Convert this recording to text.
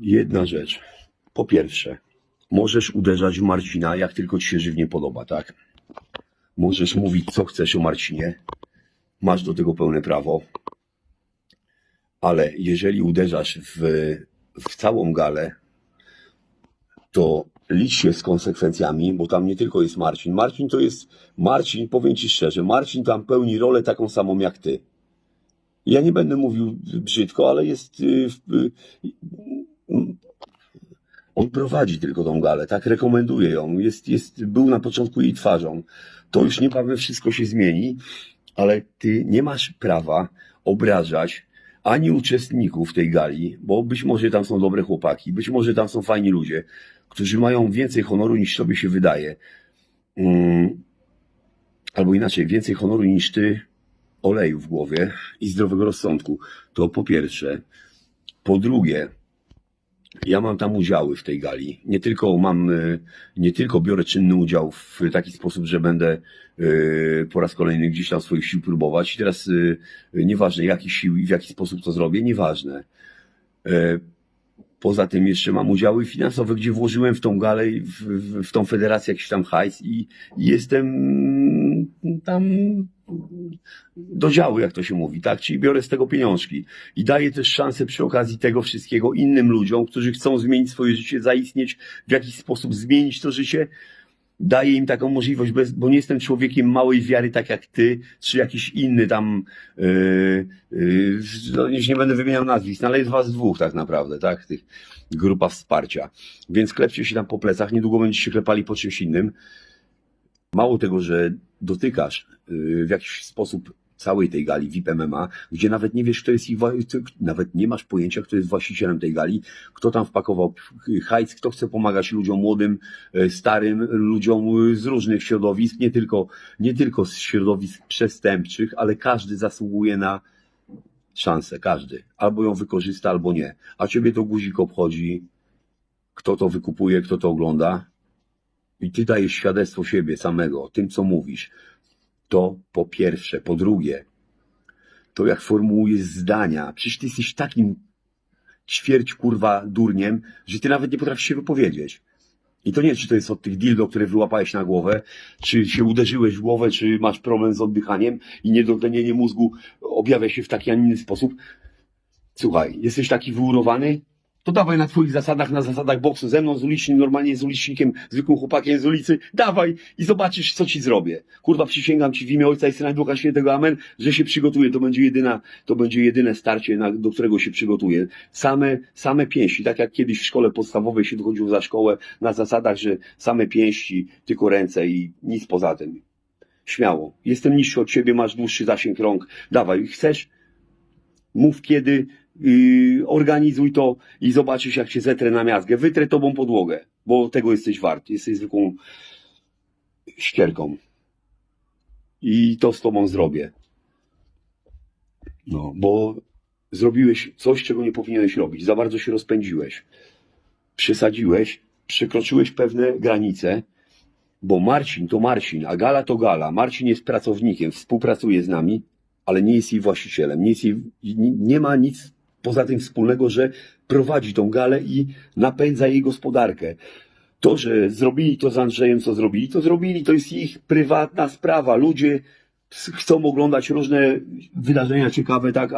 Jedna rzecz. Po pierwsze, możesz uderzać w Marcina, jak tylko ci się żywnie podoba, tak? Możesz mówić, co chcesz o Marcinie. Masz do tego pełne prawo. Ale jeżeli uderzasz w, w całą galę, to licz się z konsekwencjami, bo tam nie tylko jest Marcin. Marcin to jest, Marcin, powiem Ci szczerze, Marcin tam pełni rolę taką samą jak Ty. Ja nie będę mówił brzydko, ale jest, y, y, on prowadzi tylko tą galę, tak? Rekomenduje ją. Jest, jest, był na początku jej twarzą. To już niebawem wszystko się zmieni, ale ty nie masz prawa obrażać ani uczestników tej gali, bo być może tam są dobre chłopaki, być może tam są fajni ludzie, którzy mają więcej honoru niż sobie się wydaje. Mm, albo inaczej, więcej honoru niż ty oleju w głowie i zdrowego rozsądku. To po pierwsze. Po drugie, ja mam tam udziały w tej gali. Nie tylko mam, y, nie tylko biorę czynny udział w taki sposób, że będę y, po raz kolejny gdzieś tam swoich sił próbować. I teraz y, nieważne jaki sił i w jaki sposób to zrobię, nieważne. Poza tym jeszcze mam udziały finansowe, gdzie włożyłem w tą galę, w, w, w tą federację jakiś tam hajs i jestem tam do działu, jak to się mówi, tak? Czyli biorę z tego pieniążki i daję też szansę przy okazji tego wszystkiego innym ludziom, którzy chcą zmienić swoje życie, zaistnieć, w jakiś sposób zmienić to życie. Daję im taką możliwość, bez, bo nie jestem człowiekiem małej wiary, tak jak ty, czy jakiś inny tam, yy, yy, no już nie będę wymieniał nazwisk, no ale jest was dwóch tak naprawdę, tak? Tych grupa wsparcia. Więc klepcie się tam po plecach, niedługo będziecie się klepali po czymś innym. Mało tego, że dotykasz yy, w jakiś sposób całej tej gali VIP MMA, gdzie nawet nie wiesz, kto jest ich, nawet nie masz pojęcia, kto jest właścicielem tej gali, kto tam wpakował hajs, kto chce pomagać ludziom młodym, e, starym, ludziom e, z różnych środowisk, nie tylko, nie tylko z środowisk przestępczych, ale każdy zasługuje na szansę, każdy. Albo ją wykorzysta, albo nie. A ciebie to guzik obchodzi, kto to wykupuje, kto to ogląda. I ty dajesz świadectwo siebie samego, tym co mówisz. To po pierwsze. Po drugie, to jak formułujesz zdania. Przecież ty jesteś takim ćwierć kurwa durniem, że ty nawet nie potrafisz się wypowiedzieć. I to nie, czy to jest od tych dildo, które wyłapałeś na głowę, czy się uderzyłeś w głowę, czy masz problem z oddychaniem i niedotlenienie mózgu objawia się w taki, a inny sposób. Słuchaj, jesteś taki wyurowany, to dawaj na twoich zasadach, na zasadach boksu, ze mną z ulicznym, normalnie z ulicznikiem, zwykłym chłopakiem z ulicy, dawaj i zobaczysz, co ci zrobię. Kurwa, przysięgam ci w imię Ojca i Syna i Ducha Świętego, amen, że się przygotuję, to będzie jedyna, to będzie jedyne starcie, na, do którego się przygotuję. Same, same pięści, tak jak kiedyś w szkole podstawowej się dochodziło za szkołę, na zasadach, że same pięści, tylko ręce i nic poza tym. Śmiało. Jestem niższy od ciebie, masz dłuższy zasięg rąk. Dawaj, chcesz? Mów kiedy, organizuj to i zobaczysz, jak się zetrę na miazgę. Wytrę tobą podłogę, bo tego jesteś wart. Jesteś zwykłą ścierką. I to z tobą zrobię. No, bo zrobiłeś coś, czego nie powinieneś robić. Za bardzo się rozpędziłeś. Przesadziłeś, przekroczyłeś pewne granice, bo Marcin to Marcin, a Gala to Gala. Marcin jest pracownikiem, współpracuje z nami, ale nie jest jej właścicielem. Nie, jest jej, nie ma nic poza tym wspólnego, że prowadzi tą galę i napędza jej gospodarkę. To, że zrobili to z Andrzejem, co zrobili, to zrobili, to jest ich prywatna sprawa. Ludzie chcą oglądać różne wydarzenia ciekawe, tak,